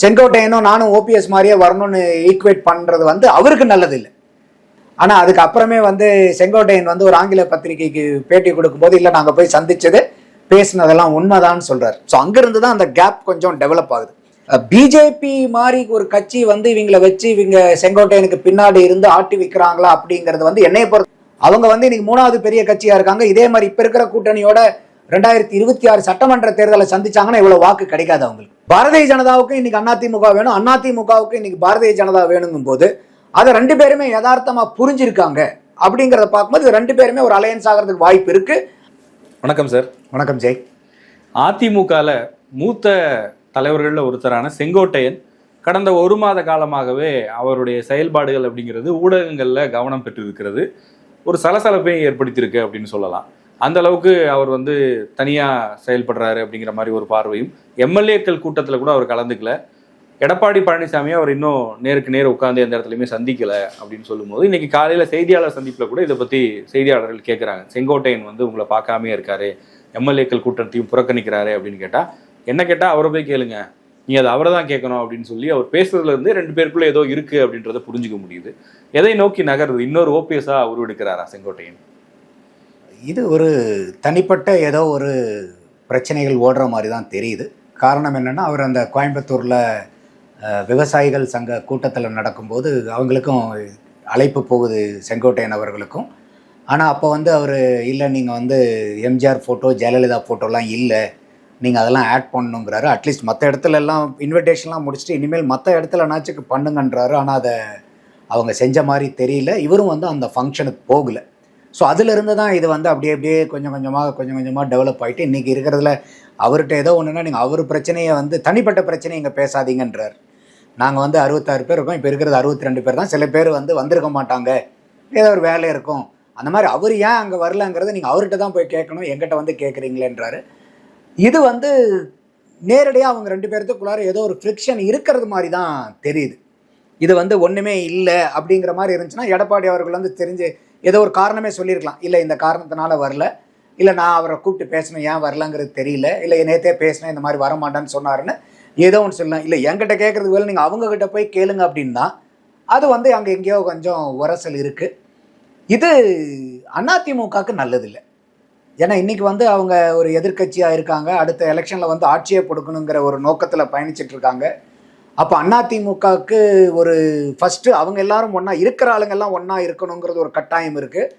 செங்கோட்டையனும் நானும் ஓபிஎஸ் மாதிரியே வரணும்னு ஈக்குவேட் பண்ணுறது வந்து அவருக்கு நல்லது இல்லை ஆனால் அதுக்கப்புறமே வந்து செங்கோட்டையன் வந்து ஒரு ஆங்கில பத்திரிகைக்கு பேட்டி கொடுக்கும்போது இல்லை நாங்கள் போய் சந்திச்சது பேசினதெல்லாம் உண்மைதான்னு சொல்கிறார் ஸோ அங்கேருந்து தான் அந்த கேப் கொஞ்சம் டெவலப் ஆகுது. பிஜேபி மாதிரி ஒரு கட்சி வந்து இவங்களை வச்சு இவங்க செங்கோட்டையனுக்கு பின்னாடி இருந்து ஆட்டி வைக்கிறாங்களா அப்படிங்கிறது வந்து என்னைய பொறுத்து அவங்க வந்து இன்னைக்கு மூணாவது பெரிய கட்சியாக இருக்காங்க. இதே மாதிரி இப்போ இருக்கிற கூட்டணியோட ரெண்டாயிரத்தி இருபத்தி ஆறு சட்டமன்ற தேர்தலை சந்திச்சாங்கன்னா இவ்வளவு வாக்கு கிடைக்காது அவங்களுக்கு. பாரதிய ஜனதாவுக்கும் இன்னைக்கு அதிமுக வேணும். அதிமுகவுக்கும் இன்னைக்கு பாரதிய ஜனதா வேணுங்கும் போது அதை ரெண்டு பேருமே யதார்த்தமா புரிஞ்சிருக்காங்க அப்படிங்கறத பார்க்கும்போது ரெண்டு பேருமே ஒரு அலையன்ஸ் ஆகிறதுக்கு வாய்ப்பு இருக்கு. வணக்கம் சார் வணக்கம் ஜெய். அதிமுகல மூத்த தலைவர்களில் ஒருத்தரான செங்கோட்டையன் கடந்த ஒரு மாத காலமாகவே அவருடைய செயல்பாடுகள் அப்படிங்கிறது ஊடகங்களில் கவனம் பெற்றிருக்கிறது. ஒரு சலசலப்பை ஏற்படுத்தியிருக்கு அப்படின்னு சொல்லலாம். அந்த அளவுக்கு அவர் வந்து தனியாக செயல்படுறாரு அப்படிங்கிற மாதிரி ஒரு பார்வையும் எம்எல்ஏக்கள் கூட்டத்தில் கூட அவர் கலந்துக்கல. எடப்பாடி பழனிசாமி அவர் இன்னும் நேருக்கு நேர் உட்காந்து எந்த இடத்துலையுமே சந்திக்கல அப்படின்னு சொல்லும்போது இன்னைக்கு காலையில் செய்தியாளர் சந்திப்பில் கூட இதை பற்றி செய்தியாளர்கள் கேட்குறாங்க செங்கோட்டையன் வந்து உங்களை பார்க்காமே இருக்காரு. எம்எல்ஏக்கள் கூட்டத்தையும் புறக்கணிக்கிறாரு அப்படின்னு கேட்டால் என்ன கேட்டால் அவரை போய் கேளுங்க. நீ அதை அவரை தான் கேட்கணும் அப்படின்னு சொல்லி அவர் பேசுறதுலேருந்து ரெண்டு பேருக்குள்ளே ஏதோ இருக்குது அப்படின்றத புரிஞ்சுக்க முடியுது. எதை நோக்கி நகருது இன்னொரு ஓபிஎஸ்ஸா உருவெடுக்கிறாரா செங்கோட்டையன்? இது ஒரு தனிப்பட்ட ஏதோ ஒரு பிரச்சனைகள் ஓடுற மாதிரி தான் தெரியுது. காரணம் என்னென்னா அவர் அந்த கோயம்புத்தூரில் விவசாயிகள் சங்க கூட்டத்தில் நடக்கும்போது அவங்களுக்கும் அழைப்பு போகுது செங்கோட்டையன் அவர்களுக்கும். ஆனால் அப்போ வந்து அவர் இல்லை நீங்கள் வந்து எம்ஜிஆர் ஃபோட்டோ ஜெயலலிதா ஃபோட்டோலாம் இல்லை. நீங்கள் அதெல்லாம் ஆட் பண்ணணுங்கிறாரு அட்லீஸ்ட் மற்ற இடத்துல எல்லாம் இன்விடேஷன்லாம் முடிச்சுட்டு இனிமேல் மற்ற இடத்துல நாச்சுக்கு பண்ணுங்கன்றாரு. ஆனால் அதை அவங்க செஞ்ச மாதிரி தெரியல. இவரும் வந்து அந்த ஃபங்க்ஷனுக்கு போகலை. ஸோ அதிலிருந்து தான் இது வந்து அப்படியே அப்படியே கொஞ்சம் கொஞ்சமாக கொஞ்சம் கொஞ்சமாக டெவலப் ஆகிட்டு இன்றைக்கி இருக்கிறதுல அவர்கிட்ட ஏதோ ஒன்றுனா நீங்கள் அவர் பிரச்சனையை வந்து தனிப்பட்ட பிரச்சனையை இங்கே பேசாதீங்கன்றார். நாங்கள் வந்து அறுபத்தாறு பேர் இருக்கோம் இப்போ இருக்கிறது அறுபத்தி ரெண்டு பேர் தான். சில பேர் வந்து வந்திருக்க மாட்டாங்க. ஏதோ ஒரு வேலை இருக்கும். அந்த மாதிரி அவர் ஏன் அங்கே வரலங்கிறத நீங்கள் அவர்கிட்ட தான் போய் கேட்கணும் எங்கிட்ட வந்து கேட்குறீங்களேன்றாரு. இது வந்து நேரடியாக அவங்க ரெண்டு பேர்த்துக்குள்ளார ஏதோ ஒரு ஃப்ரிக்ஷன் இருக்கிறது மாதிரி தான் தெரியுது. இது வந்து ஒன்றுமே இல்லை அப்படிங்கிற மாதிரி இருந்துச்சுன்னா எடப்பாடி அவர்கள் வந்து தெரிஞ்சு ஏதோ ஒரு காரணமே சொல்லியிருக்கலாம். இல்லை இந்த காரணத்தினால வரல. இல்லை நான் அவரை கூப்பிட்டு பேசணும் ஏன் வரலங்கிறது தெரியல. இல்லை நேத்தே பேசினேன் இந்த மாதிரி வரமாட்டேன்னு சொன்னாருன்னு ஏதோ ஒன்று சொல்லலாம். இல்லை என்கிட்ட கேட்குறது வேலை நீங்கள் அவங்கக்கிட்ட போய் கேளுங்க அப்படின்னா அது வந்து அங்கே எங்கேயோ கொஞ்சம் உரசல் இருக்குது இது அதிமுகவுக்கு நல்லதில்லை. ஏன்னா இன்றைக்கி வந்து அவங்க ஒரு எதிர்க்கட்சியாக இருக்காங்க. அடுத்த எலெக்ஷனில் வந்து ஆட்சியை கொடுக்கணுங்கிற ஒரு நோக்கத்தில் பயணிச்சிட்ருக்காங்க அப்போ அதிமுகவுக்கு ஒரு ஃபஸ்ட்டு அவங்க எல்லாரும் ஒன்றா இருக்கிற ஆளுங்கெல்லாம் ஒன்றா இருக்கணுங்கிறது ஒரு கட்டாயம் இருக்குது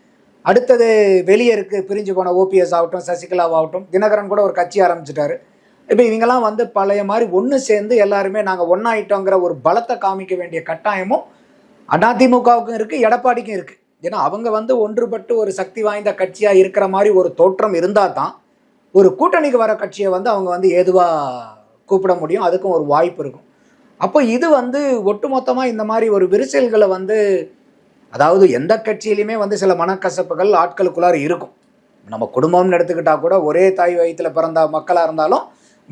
அடுத்தது வெளியே இருக்கு பிரிஞ்சு போன ஓபிஎஸ் ஆகட்டும் சசிகலாவாகட்டும் தினகரன் கூட ஒரு கட்சி ஆரம்பிச்சிட்டாரு. இப்போ இவங்கெல்லாம் வந்து பழைய மாதிரி ஒன்று சேர்ந்து எல்லாருமே நாங்கள் ஒன்றாயிட்டோங்கிற ஒரு பலத்தை காமிக்க வேண்டிய கட்டாயமும் அதிமுகவுக்கும் இருக்குது எடப்பாடிக்கும் இருக்குது ஏன்னா அவங்க வந்து ஒன்றுபட்டு ஒரு சக்தி வாய்ந்த கட்சியாக இருக்கிற மாதிரி ஒரு தோற்றம் இருந்தால் தான் ஒரு கூட்டணிக்கு வர கட்சியை வந்து அவங்க வந்து ஏதுவாக கூப்பிட முடியும் அதுக்கும் ஒரு வாய்ப்பு இருக்கும். அப்போ இது வந்து ஒட்டுமொத்தமாக இந்த மாதிரி ஒரு விரிசல்களை வந்து அதாவது எந்த கட்சியிலையுமே வந்து சில மனக்கசப்புகள் ஆட்களுக்குள்ளார இருக்கும். நம்ம குடும்பம்னு எடுத்துக்கிட்டால் கூட ஒரே தாய் வயிற்றில் பிறந்த மக்களாக இருந்தாலும்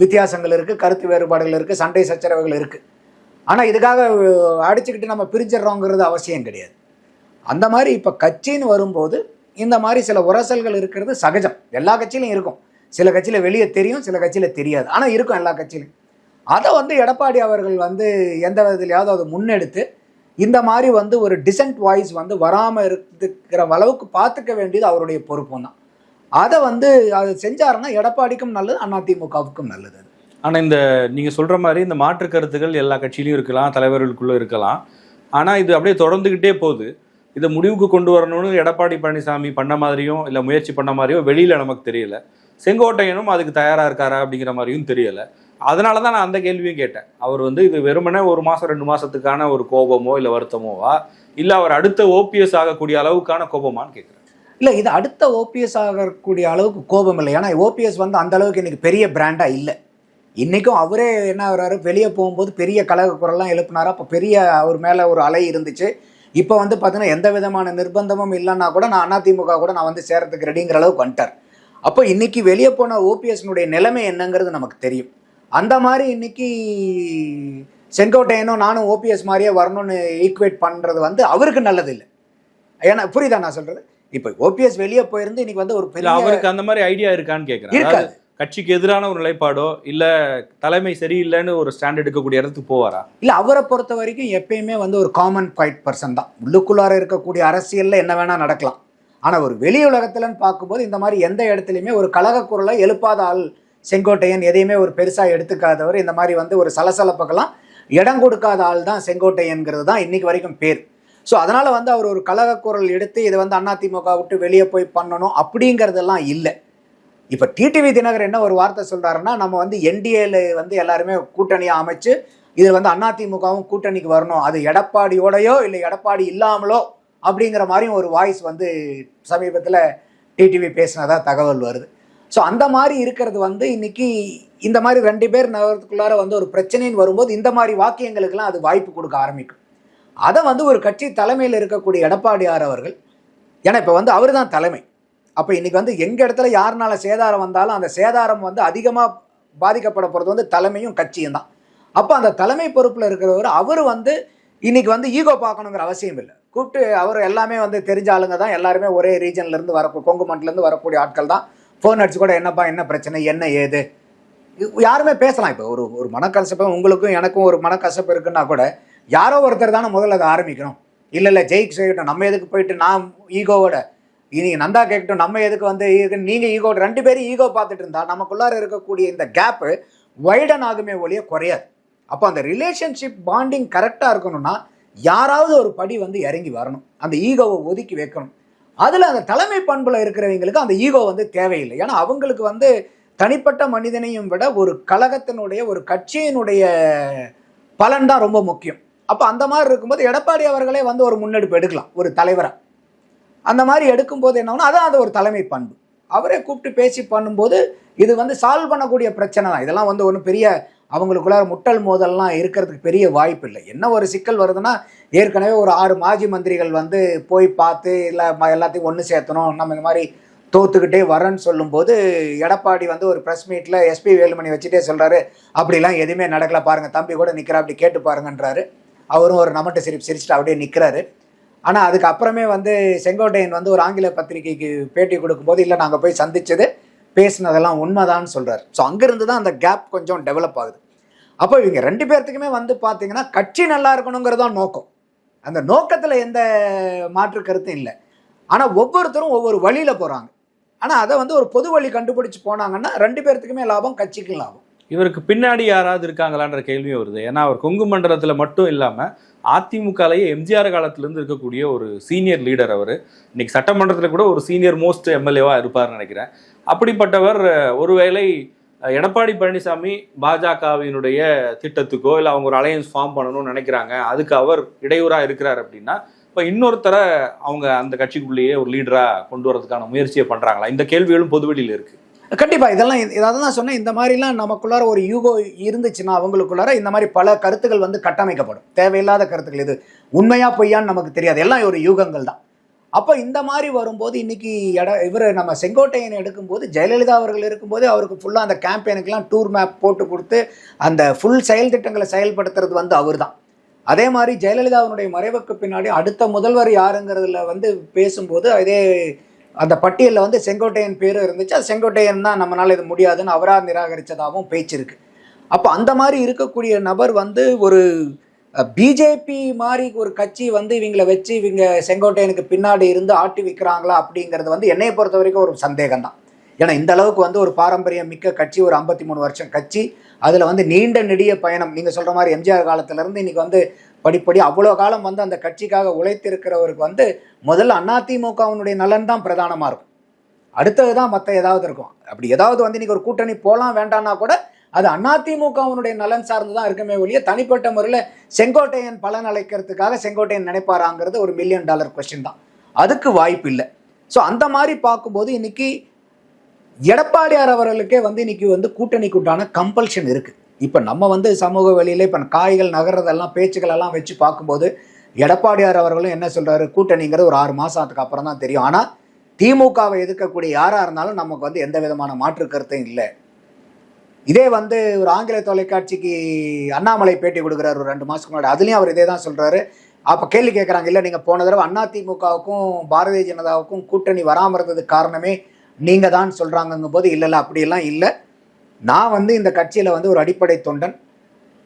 வித்தியாசங்கள் இருக்குது கருத்து வேறுபாடுகள் இருக்குது சண்டை சச்சரவுகள் இருக்குது ஆனால் இதுக்காக அடிச்சுக்கிட்டு நம்ம பிரிஞ்சிடறோங்கிறது அவசியம் கிடையாது. அந்த மாதிரி இப்போ கட்சின்னு வரும்போது இந்த மாதிரி சில உரசல்கள் இருக்கிறது சகஜம். எல்லா கட்சியிலும் இருக்கும். சில கட்சியில் வெளியே தெரியும் சில கட்சியில் தெரியாது. ஆனால் இருக்கும் எல்லா கட்சியிலும். அதை வந்து எடப்பாடி அவர்கள் வந்து எந்த விதத்துலையாவது அதை முன்னெடுத்து இந்த மாதிரி வந்து ஒரு டிசன்ட் வாய்ஸ் வந்து வராமல் இருக்கிற அளவுக்கு பார்த்துக்க வேண்டியது அவருடைய பொறுப்பும் தான். அதை வந்து அது செஞ்சாருன்னா எடப்பாடிக்கும் நல்லது அதிமுகவுக்கும் நல்லது அது. இந்த நீங்கள் சொல்கிற மாதிரி இந்த மாற்று கருத்துக்கள் எல்லா கட்சியிலையும் இருக்கலாம் தலைவர்களுக்குள்ளே இருக்கலாம். ஆனால் இது அப்படியே தொடர்ந்துக்கிட்டே போகுது. இதை முடிவுக்கு கொண்டு வரணும்னு எடப்பாடி பழனிசாமி பண்ண மாதிரியும் இல்லை முயற்சி பண்ண மாதிரியும் வெளியில் நமக்கு தெரியல. செங்கோட்டையனும் அதுக்கு தயாராக இருக்காரா அப்படிங்கிற மாதிரியும் தெரியலை. அதனால தான் நான் அந்த கேள்வியும் கேட்டேன். அவர் வந்து இது வெறுமனே ஒரு மாதம் ரெண்டு மாதத்துக்கான ஒரு கோபமோ இல்லை வருத்தமோவா? இல்லை அவர் அடுத்த ஓபிஎஸ் ஆகக்கூடிய அளவுக்கான கோபமான்னு கேட்குறேன் இல்லை இது அடுத்த ஓபிஎஸ் ஆகக்கூடிய அளவுக்கு கோபம் இல்லை. ஏன்னா ஓபிஎஸ் வந்து அந்த அளவுக்கு இன்றைக்கி பெரிய பிராண்டாக இல்லை. இன்றைக்கும் அவரே என்ன ஆகிறாரு? வெளியே போகும்போது பெரிய கலக குரல்லாம் எழுப்புனாரு. அப்போ பெரிய அவர் மேலே ஒரு அலை இருந்துச்சு. இப்போ வந்து பார்த்தீங்கன்னா எந்த விதமான நிர்பந்தமும் இல்லைன்னா கூட நான் அதிமுக கூட நான் வந்து சேரத்துக்கு ரெடிங்கிற அளவுக்கு வந்துட்டார். அப்போ இன்னைக்கு வெளியே போன ஓபிஎஸ்னுடைய நிலைமை என்னங்கிறது நமக்கு தெரியும். அந்த மாதிரி இன்னைக்கு செங்கோட்டையனும் நானும் ஓபிஎஸ் மாதிரியே வரணும்னு ஈக்குவேட் பண்ணுறது வந்து அவருக்கு நல்லது இல்லை ஏன்னா புரியுதா நான் சொல்றது? இப்போ ஓபிஎஸ் வெளியே போயிருந்து இன்னைக்கு வந்து ஒரு பெரிய அவருக்கு அந்த மாதிரி ஐடியா இருக்கான்னு கேட்குறேன் இருக்காது. கட்சிக்கு எதிரான ஒரு நிலைப்பாடோ இல்ல தலைமை சரியில்லைன்னு ஒரு ஸ்டாண்ட் எடுக்கக்கூடிய இடத்துக்கு போவாரா? இல்லை அவரை பொறுத்த வரைக்கும் எப்பயுமே வந்து ஒரு காமன் குவைட் பர்சன் தான். உள்ளுக்குள்ளார இருக்கக்கூடிய அரசியலில் என்ன வேணால் நடக்கலாம். ஆனால் ஒரு வெளி உலகத்துலன்னு பார்க்கும்போது இந்த மாதிரி எந்த இடத்துலையுமே ஒரு கழக குரலை எழுப்பாத ஆள் செங்கோட்டையன் எதையுமே ஒரு பெருசாக எடுத்துக்காதவர். இந்த மாதிரி வந்து ஒரு சலசலப்புக்கெல்லாம் இடம் கொடுக்காத ஆள் தான் செங்கோட்டையன்கிறது தான் இன்னைக்கு வரைக்கும் பேர். ஸோ அதனால் வந்து அவர் ஒரு கழக குரல் எடுத்து இதை வந்து அதிமுக விட்டு வெளியே போய் பண்ணணும் அப்படிங்கிறதெல்லாம் இல்லை. இப்போ டிடிவி தினகர் என்ன ஒரு வார்த்தை சொல்கிறாருன்னா நம்ம வந்து என்டிஏல வந்து எல்லாருமே கூட்டணியாக அமைச்சு இது வந்து அதிமுகவும் கூட்டணிக்கு வரணும். அது எடப்பாடியோடையோ இல்லை எடப்பாடி இல்லாமலோ அப்படிங்கிற மாதிரியும் ஒரு வாய்ஸ் வந்து சமீபத்தில் டிடிவி பேசினதாக தகவல் வருது. ஸோ அந்த மாதிரி இருக்கிறது வந்து இன்னைக்கு இந்த மாதிரி ரெண்டு பேர் நகரத்துக்குள்ளார வந்து ஒரு பிரச்சனைன்னு வரும்போது இந்த மாதிரி வாக்கியங்களுக்கெல்லாம் அது வாய்ப்பு கொடுக்க ஆரம்பிக்கும். அதை வந்து ஒரு கட்சி தலைமையில் இருக்கக்கூடிய எடப்பாடியார் அவர்கள் ஏன்னா இப்போ வந்து அவர் தான் தலைமை. அப்போ இன்னைக்கு வந்து எங்கள் இடத்துல யாருனால சேதாரம் வந்தாலும் அந்த சேதாரம் வந்து அதிகமாக பாதிக்கப்பட போகிறது வந்து தலைமையும் கட்சியும் தான். அப்போ அந்த தலைமை பொறுப்பில் இருக்கிறவர் அவர் வந்து இன்னைக்கு வந்து ஈகோ பார்க்கணுங்கிற அவசியம் இல்லை. கூப்பிட்டு அவர் எல்லாமே வந்து தெரிஞ்ச ஆளுங்க தான். எல்லாருமே ஒரே ரீஜன்லேருந்து வர கொங்கு மண்டலேருந்து வரக்கூடிய ஆட்கள் தான். ஃபோன் அடிச்சு கூட என்னப்பா என்ன பிரச்சனை என்ன ஏது? யாருமே பேசலாம் இப்போ. ஒரு ஒரு மனக்கசப்பு உங்களுக்கும் எனக்கும் ஒரு மனக்கசப்பு இருக்குன்னா கூட யாரோ ஒருத்தர் தானே முதல்ல அதை ஆரம்பிக்கணும். இல்லை இல்லை ஜெயிக் செய்யட்டும் நம்ம எதுக்கு போயிட்டு நான் ஈகோவோட இனி நந்தா கேட்கட்டும் நம்ம எதுக்கு வந்து நீங்கள் ஈகோ ரெண்டு பேரும் ஈகோ பார்த்துட்டு இருந்தா நமக்குள்ளார இருக்கக்கூடிய இந்த கேப்பு வைடன் ஆகுமே ஒழிய குறையாது. அப்போ அந்த ரிலேஷன்ஷிப் பாண்டிங் கரெக்டாக இருக்கணும்னா யாராவது ஒரு படி வந்து இறங்கி வரணும். அந்த ஈகோவை ஒதுக்கி வைக்கணும். அதில் அந்த தலைமை பண்பில் இருக்கிறவங்களுக்கு அந்த ஈகோ வந்து தேவையில்லை. ஏன்னா அவங்களுக்கு வந்து தனிப்பட்ட மனிதனையும் விட ஒரு கழகத்தினுடைய ஒரு கட்சியினுடைய பலன் தான் ரொம்ப முக்கியம். அப்போ அந்த மாதிரி இருக்கும்போது எடப்பாடி அவர்களே வந்து ஒரு முன்னெடுப்பு எடுக்கலாம் ஒரு தலைவராக அந்த மாதிரி எடுக்கும்போது என்ன அதான் அது ஒரு தலைமை பண்பு. அவரே கூப்பிட்டு பேசி பண்ணும்போது இது வந்து சால்வ் பண்ணக்கூடிய பிரச்சனை தான். இதெல்லாம் வந்து ஒன்றும் பெரிய அவங்களுக்குள்ள முட்டல் மோதல்லாம் இருக்கிறதுக்கு பெரிய வாய்ப்பு இல்லை என்ன ஒரு சிக்கல் வருதுன்னா ஏற்கனவே ஒரு ஆறு மாஜி மந்திரிகள் வந்து போய் பார்த்து இல்லை எல்லாத்தையும் ஒன்று சேர்த்தணும் நம்ம இந்த மாதிரி தோத்துக்கிட்டே வரேன்னு சொல்லும்போது எடப்பாடி வந்து ஒரு ப்ரெஸ் மீட்டில் எஸ்பி வேலுமணி வச்சுட்டே சொல்கிறாரு அப்படிலாம் எதுவுமே நடக்கலை பாருங்கள் தம்பி கூட நிற்கிறா அப்படி கேட்டு பாருங்கன்றாரு. அவரும் ஒரு நமட்டு சிரிப்பு சிரிச்சுட்டு அப்படியே நிற்கிறாரு ஆனால் அதுக்கப்புறமே வந்து செங்கோட்டையன் வந்து ஒரு ஆங்கில பத்திரிகைக்கு பேட்டி கொடுக்கும்போது இல்லை நாங்கள் போய் சந்திச்சது பேசினதெல்லாம் உண்மைதான்னு சொல்கிறார் ஸோ அங்கேருந்து தான் அந்த கேப் கொஞ்சம் டெவலப் ஆகுது. அப்போ இவங்க ரெண்டு பேர்த்துக்குமே வந்து பார்த்தீங்கன்னா கட்சி நல்லா இருக்கணுங்கிறது தான் நோக்கம். அந்த நோக்கத்தில் எந்த மாற்று கருத்தும் இல்லை. ஆனால் ஒவ்வொருத்தரும் ஒவ்வொரு வழியில் போகிறாங்க ஆனால் அதை வந்து ஒரு பொது வழி கண்டுபிடிச்சு போனாங்கன்னா ரெண்டு பேர்த்துக்குமே லாபம் கட்சிக்கும் லாபம். இவருக்கு பின்னாடி யாராவது இருக்காங்களான்ற கேள்வி வருது. ஏன்னா அவர் கொங்கு மண்டலத்தில் மட்டும் இல்லாமல் அதிமுகலேயே எம்ஜிஆர் காலத்திலேருந்து இருக்கக்கூடிய ஒரு சீனியர் லீடர் அவர். இன்னைக்கு சட்டமன்றத்தில் கூட ஒரு சீனியர் மோஸ்ட் எம்எல்ஏவாக இருப்பார்னு நினைக்கிறேன். அப்படிப்பட்டவர் ஒருவேளை எடப்பாடி பழனிசாமி பாஜகவினுடைய திட்டத்துக்கோ இல்லை அவங்க ஒரு அலையன்ஸ் ஃபார்ம் பண்ணணும்னு நினைக்கிறாங்க அதுக்கு அவர் இடையூறாக இருக்கிறார் அப்படின்னா இப்போ இன்னொருத்தரை அவங்க அந்த கட்சிக்குள்ளேயே ஒரு லீடராக கொண்டு வரதுக்கான முயற்சியை பண்ணுறாங்களா இந்த கேள்விகளும் பொதுவெளியில் இருக்குது கண்டிப்பாக இதெல்லாம் இதை தான் சொன்னேன். இந்த மாதிரிலாம் நமக்குள்ளார ஒரு யூகோ இருந்துச்சுன்னா அவங்களுக்குள்ளார இந்த மாதிரி பல கருத்துக்கள் வந்து கட்டமைக்கப்படும். தேவையில்லாத கருத்துக்கள் இது. உண்மையாக பொய்யான்னு நமக்கு தெரியாது. எல்லாம் ஒரு யூகங்கள் தான். அப்போ இந்த மாதிரி வரும்போது இன்னைக்கு இட இவர் நம்ம செங்கோட்டையன் எடுக்கும்போது ஜெயலலிதா அவர்கள் இருக்கும்போது அவருக்கு ஃபுல்லாக அந்த கேம்பெயினுக்கெல்லாம் டூர் மேப் போட்டு கொடுத்து அந்த ஃபுல் செயல் திட்டங்களை செயல்படுத்துறது வந்து அவர் தான் அதே மாதிரி ஜெயலலிதாவினுடைய மறைவுக்கு பின்னாடி அடுத்த முதல்வர் யாருங்கிறதுல வந்து பேசும்போது அதே அந்த பட்டியலில் வந்து செங்கோட்டையன் பேரும் இருந்துச்சு. அது செங்கோட்டையன் தான் நம்மளால் இது முடியாதுன்னு அவராக நிராகரித்ததாகவும் பேச்சு இருக்கு. அப்போ அந்த மாதிரி இருக்கக்கூடிய நபர் வந்து ஒரு பிஜேபி மாதிரி ஒரு கட்சி வந்து இவங்களை வச்சு இவங்க செங்கோட்டையனுக்கு பின்னாடி இருந்து ஆட்டி வைக்கிறாங்களா அப்படிங்கிறது வந்து என்னையை பொறுத்த வரைக்கும் ஒரு சந்தேகம் தான் ஏன்னா இந்த அளவுக்கு வந்து ஒரு பாரம்பரியம் மிக்க கட்சி ஒரு ஐம்பத்தி மூணு வருஷம் கட்சி. அதில் வந்து நீண்ட நெடிய பயணம். நீங்கள் சொல்கிற மாதிரி எம்ஜிஆர் காலத்திலேருந்து இன்னைக்கு வந்து படிப்படி அவ்வளோ காலம் வந்து அந்த கட்சிக்காக உழைத்திருக்கிறவருக்கு வந்து முதல்ல அதிமுகவினுடைய நலன் தான் பிரதானமாக இருக்கும். அடுத்தது தான் மற்ற ஏதாவது இருக்கும். அப்படி ஏதாவது வந்து இன்னைக்கு ஒரு கூட்டணி போகலாம் வேண்டாம்னா கூட அது அதிமுகவினுடைய நலன் சார்ந்து தான் இருக்குமே ஒழிய தனிப்பட்ட முறையில் செங்கோட்டையன் பலன் அழைக்கிறதுக்காக செங்கோட்டையன் நினைப்பாராங்கிறது ஒரு மில்லியன் டாலர் கொஸ்டின் தான். அதுக்கு வாய்ப்பு இல்லை. ஸோ அந்த மாதிரி பார்க்கும்போது இன்னைக்கு எடப்பாடியார் அவர்களுக்கே வந்து இன்னைக்கு வந்து கூட்டணிக்குண்டான கம்பல்ஷன் இருக்கு. இப்போ நம்ம வந்து சமூக வெளியில இப்போ காய்கள் நகர்றதெல்லாம் பேச்சுக்கள் எல்லாம் வச்சு பார்க்கும்போது எடப்பாடியார் அவர்களும் என்ன சொல்றாரு? கூட்டணிங்கிறது ஒரு ஆறு மாசத்துக்கு அப்புறம் தான் தெரியும். ஆனால் திமுகவை எதிர்க்கக்கூடிய யாரா இருந்தாலும் நமக்கு வந்து எந்த விதமான மாற்று கருத்தும் இல்லை. இதே வந்து ஒரு ஆங்கில தொலைக்காட்சிக்கு அண்ணாமலை பேட்டி கொடுக்குறாரு ஒரு ரெண்டு மாதத்துக்கு முன்னாடி. அதுலேயும் அவர் இதே தான் சொல்கிறாரு அப்போ கேள்வி கேட்குறாங்க இல்லை நீங்கள் போன தடவை அதிமுகவுக்கும் பாரதிய ஜனதாவுக்கும் கூட்டணி வராமல் இருந்ததுக்கு காரணமே நீங்கள் தான் சொல்றாங்கங்கும் போது இல்ல அப்படியெல்லாம் இல்லை. நான் வந்து இந்த கட்சியில் வந்து ஒரு அடிப்படை தொண்டன்.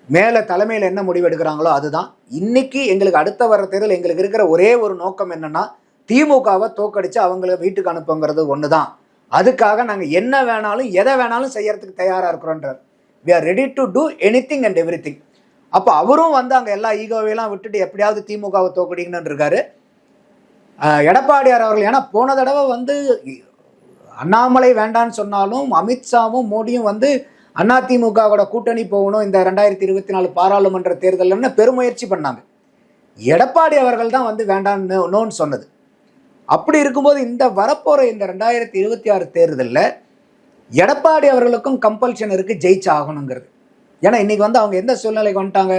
மேலே தலைமையில் என்ன முடிவு எடுக்கிறாங்களோ அதுதான். இன்னைக்கு எங்களுக்கு அடுத்த வர தேர்தல் எங்களுக்கு இருக்கிற ஒரே ஒரு நோக்கம் என்னன்னா திமுகவை தோக்கடித்து அவங்கள வீட்டுக்கு அனுப்புங்கிறது ஒன்று தான் அதுக்காக நாங்கள் என்ன வேணாலும் எதை வேணாலும் செய்யறதுக்கு தயாராக இருக்கிறோன்றார். We are ready to do anything and everything அப்போ அவரும் வந்து அங்கே எல்லா ஈகோவையெல்லாம் விட்டுட்டு எப்படியாவது திமுகவை தோக்குடிங்கன்னு இருக்காரு. எடப்பாடியார் அவர்கள் ஏன்னா போன தடவை வந்து அண்ணாமலை வேண்டான்னு சொன்னாலும் அமித்ஷாவும் மோடியும் வந்து அதிமுகவோட கூட்டணி போகணும் இந்த ரெண்டாயிரத்தி இருபத்தி நாலு பாராளுமன்ற தேர்தல்னு பெருமுயற்சி பண்ணாங்க. எடப்பாடி அவர்கள் தான் வந்து வேண்டான்னு நோன்னு சொன்னது. அப்படி இருக்கும்போது இந்த வரப்போகிற இந்த ரெண்டாயிரத்தி இருபத்தி ஆறு தேர்தலில் எடப்பாடி அவர்களுக்கும் கம்பல்ஷன் இருக்குது ஜெயிச்சு ஆகணுங்கிறது ஏன்னா இன்னைக்கு வந்து அவங்க எந்த சூழ்நிலைக்கு வந்துட்டாங்க?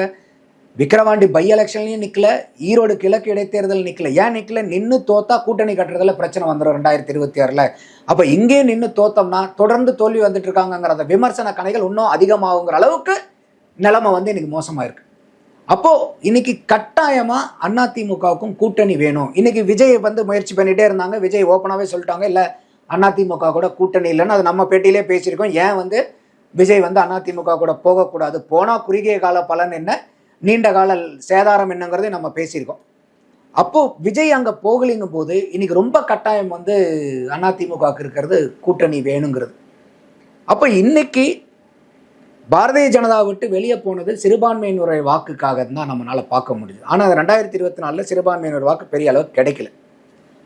விக்கிரவாண்டி பை எலெக்ஷன்லையும் நிற்கல ஈரோடு கிழக்கு இடைத்தேர்தல் நிற்கல ஏன் நிற்கல நின்று தோத்தா கூட்டணி கட்டுறதுல பிரச்சனை வந்துடும் ரெண்டாயிரத்தி இருபத்தி ஆறில். அப்போ இங்கேயும் நின்று தோத்தோம்னா தொடர்ந்து தோல்வி வந்துட்டு இருக்காங்கிற அந்த விமர்சன கணைகள் இன்னும் அதிகமாகுங்கிற அளவுக்கு நிலைமை வந்து இன்னைக்கு மோசமாக இருக்குது அப்போ இன்னைக்கு கட்டாயமா அதிமுகவுக்கும் கூட்டணி வேணும். இன்னைக்கு விஜய் வந்து முயற்சி பண்ணிட்டே இருந்தாங்க. விஜய் ஓப்பனாகவே சொல்லிட்டாங்க. இல்லை அதிமுக கூட கூட்டணி இல்லைன்னு அது நம்ம பேட்டியிலே பேசியிருக்கோம். ஏன் வந்து விஜய் வந்து அதிமுக கூட போகக்கூடாது? போனால் குறுகிய கால பலன் என்ன? நீண்ட கால சேதாரம் என்னங்கிறதே நம்ம பேசியிருக்கோம். அப்போ விஜய் அங்கே போகலிங்கும் போது இன்னைக்கு ரொம்ப கட்டாயம் வந்து அதிமுகவுக்கு இருக்கிறது கூட்டணி வேணுங்கிறது. அப்போ இன்னைக்கு பாரதிய ஜனதா விட்டு வெளியே போனது சிறுபான்மையினுடைய வாக்குக்காக தான் நம்மளால் பார்க்க முடியுது. ஆனால் அது ரெண்டாயிரத்தி இருபத்தி நாலில் சிறுபான்மையினர் வாக்கு பெரிய அளவுக்கு கிடைக்கல.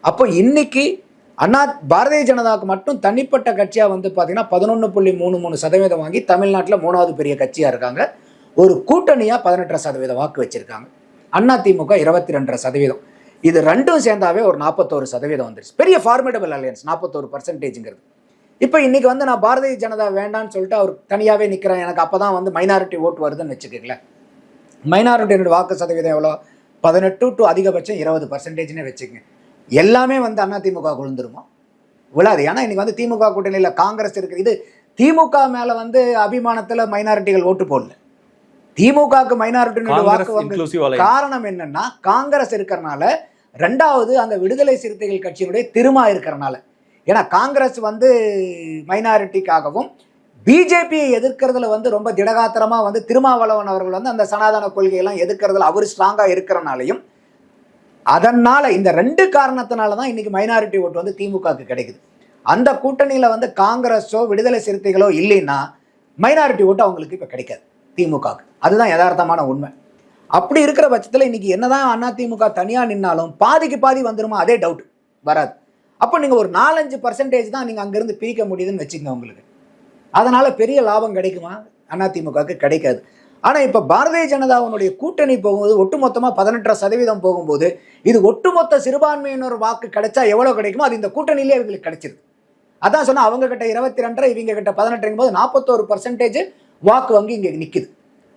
அப்போ இன்னைக்கு அண்ணா பாரதிய ஜனதாவுக்கு மட்டும் தனிப்பட்ட கட்சியாக வந்து பார்த்தீங்கன்னா பதினொன்று புள்ளி மூணு மூணு சதவீதம் வாங்கி தமிழ்நாட்டில் மூணாவது பெரிய கட்சியாக இருக்காங்க. ஒரு கூட்டணியாக பதினெட்டரை சதவீதம் வாக்கு வச்சுருக்காங்க. அண்ணா திமுக இருபத்தி ரெண்டரை சதவீதம். இது ரெண்டும் சேர்ந்தாவே ஒரு நாற்பத்தோரு சதவீதம் வந்துருச்சு. பெரிய ஃபார்மேட்டபிள் அலையன்ஸ் நாற்பத்தோரு பர்சன்டேஜுங்கிறது இப்போ இன்னைக்கு வந்து நான் பாரதிய ஜனதா வேண்டான்னு சொல்லிட்டு அவர் தனியாகவே நிற்கிறேன் எனக்கு அப்போ தான் வந்து மைனாரிட்டி ஓட்டு வருதுன்னு வச்சுக்கோங்களேன். மைனாரிட்டியோட வாக்கு சதவீதம் எவ்வளோ? பதினெட்டு டு அதிகபட்சம் இருபது பர்சன்டேஜ்னே வச்சுக்கங்க. எல்லாமே வந்து அதிமுக விழுந்துருமா விழாது. ஏன்னா இன்னைக்கு வந்து திமுக கூட்டணியில் காங்கிரஸ் இருக்குது இது திமுக மேலே வந்து அபிமானத்தில் மைனாரிட்டிகள் ஓட்டு போடல. திமுகவுக்கு மைனாரிட்டி வாக்கு வந்து காரணம் என்னன்னா காங்கிரஸ் இருக்கிறனால ரெண்டாவது அங்க விடுதலை சிறுத்தைகள் கட்சியினுடைய திருமா இருக்கிறனால. ஏன்னா காங்கிரஸ் வந்து மைனாரிட்டிக்காகவும் பிஜேபியை எதிர்க்கிறதுல வந்து ரொம்ப திடகாத்திரமாக வந்து திருமாவளவன் அவர்கள் வந்து அந்த சனாதன கொள்கையெல்லாம் எதிர்க்கிறதுல அவர் ஸ்ட்ராங்காக இருக்கிறனாலையும் அதனால் இந்த ரெண்டு காரணத்தினால தான் இன்றைக்கி மைனாரிட்டி ஓட்டு வந்து திமுகவுக்கு கிடைக்குது. அந்த கூட்டணியில் வந்து காங்கிரஸோ விடுதலை சிறுத்தைகளோ இல்லைன்னா மைனாரிட்டி ஓட்டு அவங்களுக்கு இப்போ கிடைக்காது திமுகவுக்கு. அதுதான் யதார்த்தமான உண்மை. அப்படி இருக்கிற பட்சத்தில் இன்றைக்கி என்னதான் அதிமுக தனியாக நின்னாலும் பாதிக்கு பாதி வந்துருமா அதே டவுட் வராது. அப்போ நீங்கள் ஒரு நாலஞ்சு பர்சன்டேஜ் தான் நீங்கள் அங்கேருந்து பிரிக்க முடியுதுன்னு வச்சுங்க உங்களுக்கு. அதனால் பெரிய லாபம் கிடைக்குமா? அதிமுகவுக்கு கிடைக்காது. ஆனால் இப்போ பாரதிய ஜனதாவினுடைய கூட்டணி போகும்போது ஒட்டுமொத்தமாக பதினெட்டரை சதவீதம் போகும்போது இது ஒட்டுமொத்த சிறுபான்மையினர் வாக்கு கிடைச்சா எவ்வளோ கிடைக்குமோ அது இந்த கூட்டணியிலே இவங்களுக்கு கிடைச்சிருது. அதான் சொன்னால் அவங்க கிட்ட இருபத்தி ரெண்டரை இவங்க கிட்ட பதினெட்டுங்கும் போது நாற்பத்தோரு பர்சன்டேஜ் வாக்கு வங்கி இங்கே நிற்குது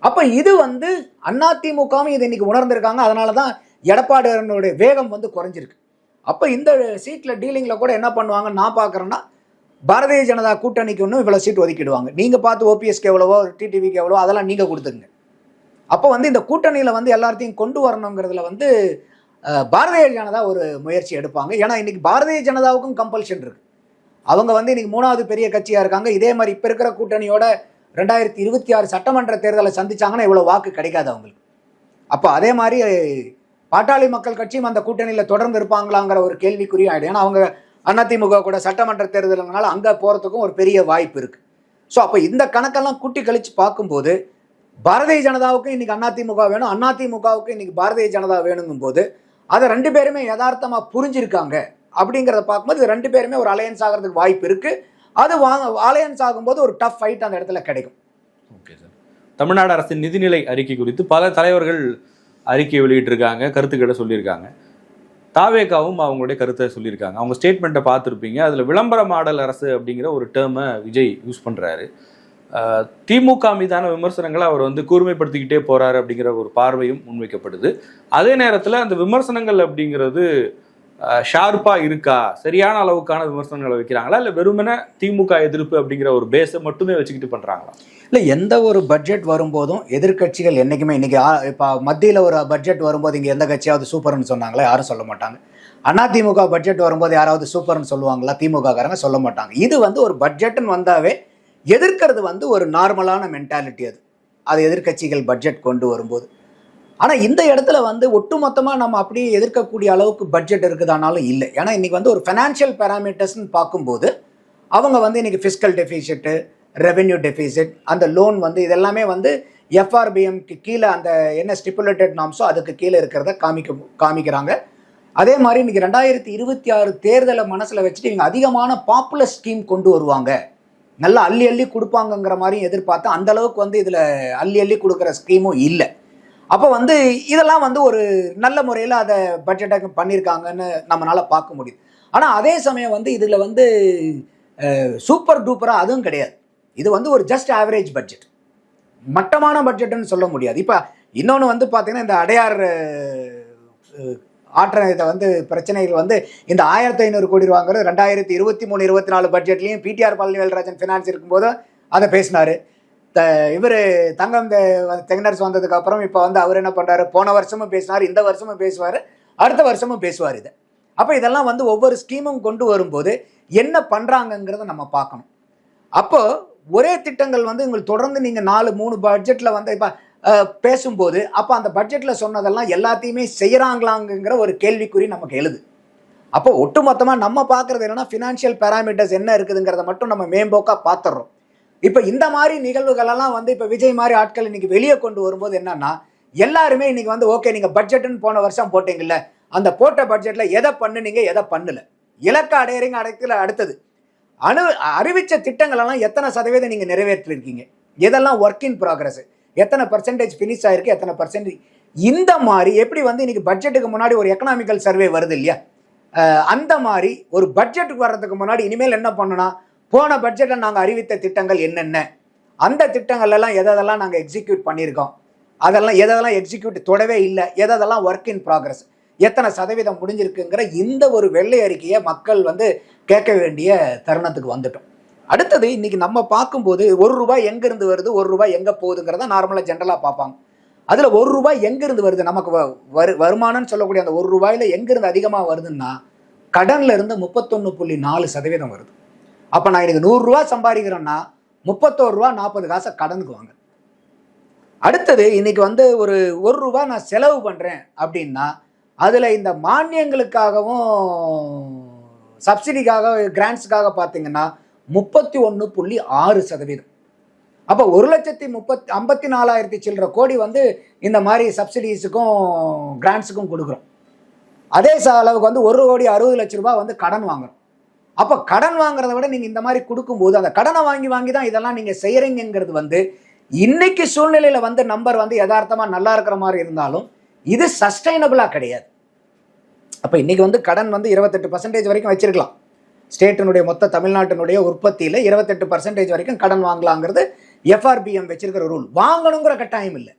அப்போ இது வந்து அதிமுகவும் இதை இன்னைக்கு உணர்ந்திருக்காங்க. அதனால தான் எடப்பாடியனுடைய வேகம் வந்து குறைஞ்சிருக்கு. அப்போ இந்த சீட்டில் டீலிங்கில் கூட என்ன பண்ணுவாங்கன்னு நான் பார்க்குறேன்னா பாரதிய ஜனதா கூட்டணிக்கு இன்னும் இவ்வளோ சீட் ஒதுக்கிடுவாங்க. நீங்கள் பார்த்து ஓபிஎஸ்க்கு எவ்வளவோ டிடிவிக்கு எவ்வளோ அதெல்லாம் நீங்கள் கொடுத்துருங்க. அப்போ வந்து இந்த கூட்டணியில் வந்து எல்லாத்தையும் கொண்டு வரணுங்கிறதுல வந்து பாரதிய ஜனதா ஒரு முயற்சி எடுப்பாங்க. ஏன்னா இன்னைக்கு பாரதிய ஜனதாவுக்கும் கம்பல்ஷன் இருக்குது அவங்க வந்து இன்னைக்கு மூணாவது பெரிய கட்சியாக இருக்காங்க. இதே மாதிரி இப்போ இருக்கிற கூட்டணியோட ரெண்டாயிரத்தி இருபத்தி ஆறு சட்டமன்ற தேர்தலை சந்திச்சாங்கன்னா இவ்வளோ வாக்கு கிடைக்காது அவங்களுக்கு. அப்போ அதே மாதிரி பாட்டாளி மக்கள் கட்சியும் அந்த கூட்டணியில் தொடர்ந்து இருப்பாங்களாங்கிற ஒரு கேள்விக்குறி ஆகிடும் ஏன்னா அவங்க அதிமுக கூட சட்டமன்ற தேர்தலுங்கனால அங்கே போகிறதுக்கும் ஒரு பெரிய வாய்ப்பு இருக்குது ஸோ அப்போ இந்த கணக்கெல்லாம் கூட்டி கழித்து பார்க்கும்போது பாரதிய ஜனதாவுக்கும் இன்னைக்கு அதிமுக வேணும் அதிமுகவுக்கும் இன்னைக்கு பாரதிய ஜனதா வேணுங்கும் போது அதை ரெண்டு பேருமே யதார்த்தமாக புரிஞ்சிருக்காங்க அப்படிங்கிறத பார்க்கும்போது இது ரெண்டு பேருமே ஒரு அலையன்ஸ் ஆகிறதுக்கு வாய்ப்பு இருக்குது அது வா அலையன்ஸ் ஆகும்போது ஒரு டஃப் ஃபைட் அந்த இடத்துல கிடைக்கும். ஓகே சார் தமிழ்நாடு அரசின் நிதிநிலை அறிக்கை குறித்து பல தலைவர்கள் அறிக்கை வெளியிட்டிருக்காங்க கருத்துக்களை சொல்லியிருக்காங்க. தாவேக்காவும் அவங்களுடைய கருத்தை சொல்லியிருக்காங்க. அவங்க ஸ்டேட்மெண்ட்டை பார்த்துருப்பீங்க. அதில் விளம்பர மாடல் அரசு அப்படிங்கிற ஒரு டேர்மை விஜய் யூஸ் பண்ணுறாரு திமுக மீதான விமர்சனங்களை அவர் வந்து கூர்மைப்படுத்திக்கிட்டே போகிறாரு அப்படிங்கிற ஒரு பார்வையும் முன்வைக்கப்படுது. அதே நேரத்தில் அந்த விமர்சனங்கள் அப்படிங்கிறது ஷார்ப்பாக இருக்கா? சரியான அளவுக்கான விமர்சனங்களை வைக்கிறாங்களா? இல்லை வெறுமனே திமுக எதிர்ப்பு அப்படிங்கிற ஒரு பேஸை மட்டுமே வச்சுக்கிட்டு பண்ணுறாங்களா இல்லை எந்த ஒரு பட்ஜெட் வரும்போதும் எதிர்க்கட்சிகள் என்றைக்குமே இன்றைக்கி இப்போ மத்தியில் ஒரு பட்ஜெட் வரும்போது இங்கே எந்த கட்சியாவது சூப்பர்னு சொன்னாங்களா? யாரும் சொல்ல மாட்டாங்க. அதிமுக பட்ஜெட் வரும்போது யாராவது சூப்பர்னு சொல்லுவாங்களா? திமுககாரங்க சொல்ல மாட்டாங்க. இது வந்து ஒரு பட்ஜெட்டுன்னு வந்தாவே எதிர்க்கிறது வந்து ஒரு நார்மலான மென்டாலிட்டி அது. அது எதிர்க்கட்சிகள் பட்ஜெட் கொண்டு வரும்போது. ஆனால் இந்த இடத்துல வந்து ஒட்டுமொத்தமாக நம்ம அப்படியே எதிர்க்கக்கூடிய அளவுக்கு பட்ஜெட் இருக்குதானாலும் இல்லை. ஏன்னா இன்னைக்கு வந்து ஒரு ஃபினான்ஷியல் பேராமீட்டர்ஸ்னு பார்க்கும்போது அவங்க வந்து இன்னைக்கு ஃபிஸ்கல் டெபிசிட்டு ரெவென்யூ டெபிசிட் அந்த லோன் வந்து இதெல்லாமே வந்து எஃப்ஆர்பிஎம்க்கு கீழே அந்த என்ன ஸ்டிப்புலேட்டட் நாம்ஸோ அதுக்கு கீழே இருக்கிறத காமிக்க காமிக்கிறாங்க. அதே மாதிரி இன்னைக்கு ரெண்டாயிரத்தி இருபத்தி ஆறு தேர்தலை மனசில் வச்சுட்டு இவங்க அதிகமான பாப்புலர் ஸ்கீம் கொண்டு வருவாங்க. நல்லா அள்ளி அள்ளி கொடுப்பாங்கங்கிற மாதிரியும் எதிர்பார்த்து அந்த அளவுக்கு வந்து இதில் அள்ளி அள்ளி கொடுக்குற ஸ்கீமும் இல்லை. அப்போ வந்து இதெல்லாம் வந்து ஒரு நல்ல முறையில் அதை பட்ஜெட்டாக பண்ணியிருக்காங்கன்னு நம்மளால பார்க்க முடியுது. ஆனால் அதே சமயம் வந்து இதில் வந்து சூப்பர் டூப்பராக அதுவும் கிடையாது. இது வந்து ஒரு ஜஸ்ட் ஆவரேஜ் பட்ஜெட் மட்டமான பட்ஜெட்னு சொல்ல முடியாது. இப்போ இன்னொன்று வந்து பார்த்தீங்கன்னா இந்த அடையார் ஆற்றத்தை ஆற்ற இதை வந்து பிரச்சனைகள் வந்து இந்த ஆயிரத்தி ஐநூறு கோடி ரூபாங்கிறது ரெண்டாயிரத்தி இருபத்தி மூணு இருபத்தி நாலு பட்ஜெட்லேயும் பிடிஆர் பழனிவேல்ராஜன் ஃபினான்ஸ் இருக்கும்போது அதை பேசினார். த இவர் தங்கம் தெங்கனர்ஸ் வந்ததுக்கு அப்புறம் இப்போ வந்து அவர் என்ன பண்ணுறாரு போன வருஷமும் பேசினார் இந்த வருஷமும் பேசுவார் அடுத்த வருஷமும் பேசுவார் இதை. அப்போ இதெல்லாம் வந்து ஒவ்வொரு ஸ்கீமும் கொண்டு வரும்போது என்ன பண்ணுறாங்கங்கிறத நம்ம பார்க்கணும். அப்போது ஒரே திட்டங்கள் வந்து உங்களுக்கு தொடர்ந்து நீங்கள் நாலு மூணு பட்ஜெட்டில் வந்து இப்போ பேசும்போது அப்போ அந்த பட்ஜெட்டில் சொன்னதெல்லாம் எல்லாத்தையுமே செய்கிறாங்களாங்கிற ஒரு கேள்விக்குறி நமக்கு எழுது. அப்போ ஒட்டுமொத்தமாக நம்ம பார்க்குறது என்னென்னா ஃபினான்ஷியல் பேராமீட்டர்ஸ் என்ன இருக்குதுங்கிறத மட்டும் நம்ம மேம்போக்காக பார்த்துடுறோம் இப்போ இந்த மாதிரி நிகழ்வுகளெல்லாம் வந்து இப்போ விஜய் மாதிரி ஆட்கள் இன்னைக்கு வெளியே கொண்டு வரும்போது என்னன்னா எல்லாருமே இன்னைக்கு வந்து ஓகே நீங்கள் பட்ஜெட்டுன்னு போன வருஷம் போட்டீங்கல்ல அந்த போட்ட பட்ஜெட்டில் எதை பண்ணுனீங்க எதை பண்ணல? இலக்க அடையறீங்க அடைக்கல அடுத்தது. அணு அறிவித்த திட்டங்களெல்லாம் எத்தனை சதவீதம் நீங்கள் நிறைவேற்றிருக்கீங்க? எதெல்லாம் ஒர்க் இன் ப்ராக்ரஸ் எத்தனை பர்சன்டேஜ் ஃபினிஷ் ஆயிருக்கு எத்தனை பர்சன்டேஜ் இந்த மாதிரி எப்படி வந்து இன்னைக்கு பட்ஜெட்டுக்கு முன்னாடி ஒரு எக்கனாமிக்கல் சர்வே வருது இல்லையா? அந்த மாதிரி ஒரு பட்ஜெட்டுக்கு வர்றதுக்கு முன்னாடி இனிமேல் என்ன பண்ணணும்னா போன பட்ஜெட்டில் நாங்கள் அறிவித்த திட்டங்கள் என்னென்ன? அந்த திட்டங்கள் எல்லாம் எதெல்லாம் நாங்கள் எக்ஸிக்யூட் பண்ணியிருக்கோம்? அதெல்லாம் எதெல்லாம் எக்ஸிக்யூட் தொடவே இல்லை? எதெல்லாம் ஒர்க் இன் ப்ராக்ரஸ் எத்தனை சதவீதம் முடிஞ்சிருக்குங்கிற இந்த ஒரு வெள்ளை அறிக்கையை மக்கள் வந்து கேட்க வேண்டிய தருணத்துக்கு வந்துட்டோம். அடுத்தது இன்னைக்கு நம்ம பார்க்கும்போது ஒரு ரூபாய் எங்கேருந்து வருது? ஒரு ரூபாய் எங்கே போகுதுங்கிறத நார்மலாக ஜென்ரலாக பார்ப்பாங்க. அதில் ஒரு ரூபாய் எங்கேருந்து வருது? நமக்கு வ- வரு வருமானம்னு சொல்லக்கூடிய அந்த ஒரு ரூபாயில் எங்கேருந்து அதிகமாக வருதுன்னா கடனில் இருந்து முப்பத்தொன்று புள்ளி நாலு சதவீதம் வருது. அப்போ நான் எனக்கு நூறுரூவா சம்பாதிக்கிறேன்னா முப்பத்தோரு ரூபா நாற்பது காசை கடனுக்கு வாங்க. அடுத்தது இன்னைக்கு வந்து ஒரு ஒரு ரூபா நான் செலவு பண்ணுறேன் அப்படின்னா அதில் இந்த மானியங்களுக்காகவும் சப்சிடிக்காக கிராண்ட்ஸுக்காக பார்த்தீங்கன்னா முப்பத்தி ஒன்று புள்ளி ஆறு சதவீதம். அப்போ ஒரு லட்சத்தி முப்பத்தி ஐம்பத்தி நாலாயிரத்தி சில்லற கோடி வந்து இந்த மாதிரி சப்சிடிஸுக்கும் கிராண்ட்ஸுக்கும் கொடுக்குறோம். அதே ச- அளவுக்கு வந்து ஒரு கோடி அறுபது லட்ச ரூபா வந்து கடன் வாங்குறோம். அப்போ கடன் வாங்குறத விட நீங்கள் இந்த மாதிரி கொடுக்கும்போது அந்த கடனை வாங்கி வாங்கி தான் இதெல்லாம் நீங்கள் செய்கிறீங்கிறது வந்து இன்னைக்கு சூழ்நிலையில் வந்து நம்பர் வந்து யதார்த்தமாக நல்லா இருக்கிற மாதிரி இருந்தாலும் இது சஸ்டைனபிளாக கிடையாது. அப்போ இன்னைக்கு வந்து கடன் வந்து இருபத்தெட்டு பர்சன்டேஜ் வரைக்கும் வச்சிருக்கலாம். ஸ்டேட்டினுடைய மொத்த தமிழ்நாட்டினுடைய உற்பத்தியில் இருபத்தெட்டு பர்சன்டேஜ் வரைக்கும் கடன் வாங்கலாங்கிறது எஃப்ஆர்பிஎம் வச்சிருக்கிற ரூல் வாங்கணுங்கிற கட்டாயம் இல்லை.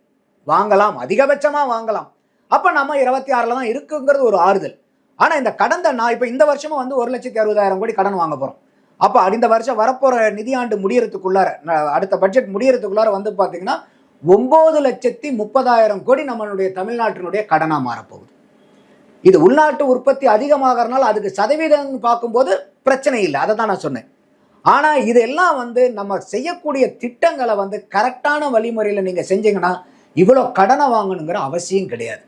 வாங்கலாம் அதிகபட்சமாக வாங்கலாம். அப்போ நம்ம இருபத்தி ஆறில் தான் இருக்குங்கிறது ஒரு ஆறுதல். ஆனால் இந்த கடந்த நான் இப்போ இந்த வருஷமும் வந்து ஒரு லட்சத்தி அறுபதாயிரம் கோடி கடன் வாங்க போகிறோம் அப்போ இந்த வருஷம் வரப்போகிற நிதியாண்டு முடியறதுக்குள்ளார அடுத்த பட்ஜெட் முடியறதுக்குள்ளார வந்து பார்த்தீங்கன்னா ஒம்பது லட்சத்தி முப்பதாயிரம் கோடி நம்மளுடைய தமிழ்நாட்டினுடைய கடனாக மாறப்போகுது. இது உள்நாட்டு உற்பத்தி அதிகமாகறனால அதுக்கு சதவீதம் பார்க்கும்போது பிரச்சனை இல்லை அதை தான் நான் சொன்னேன். ஆனால் இதெல்லாம் வந்து நம்ம செய்யக்கூடிய திட்டங்களை வந்து கரெக்டான வழிமுறையில் நீங்கள் செஞ்சீங்கன்னா இவ்வளோ கடனை வாங்கணுங்கிற அவசியம் கிடையாது.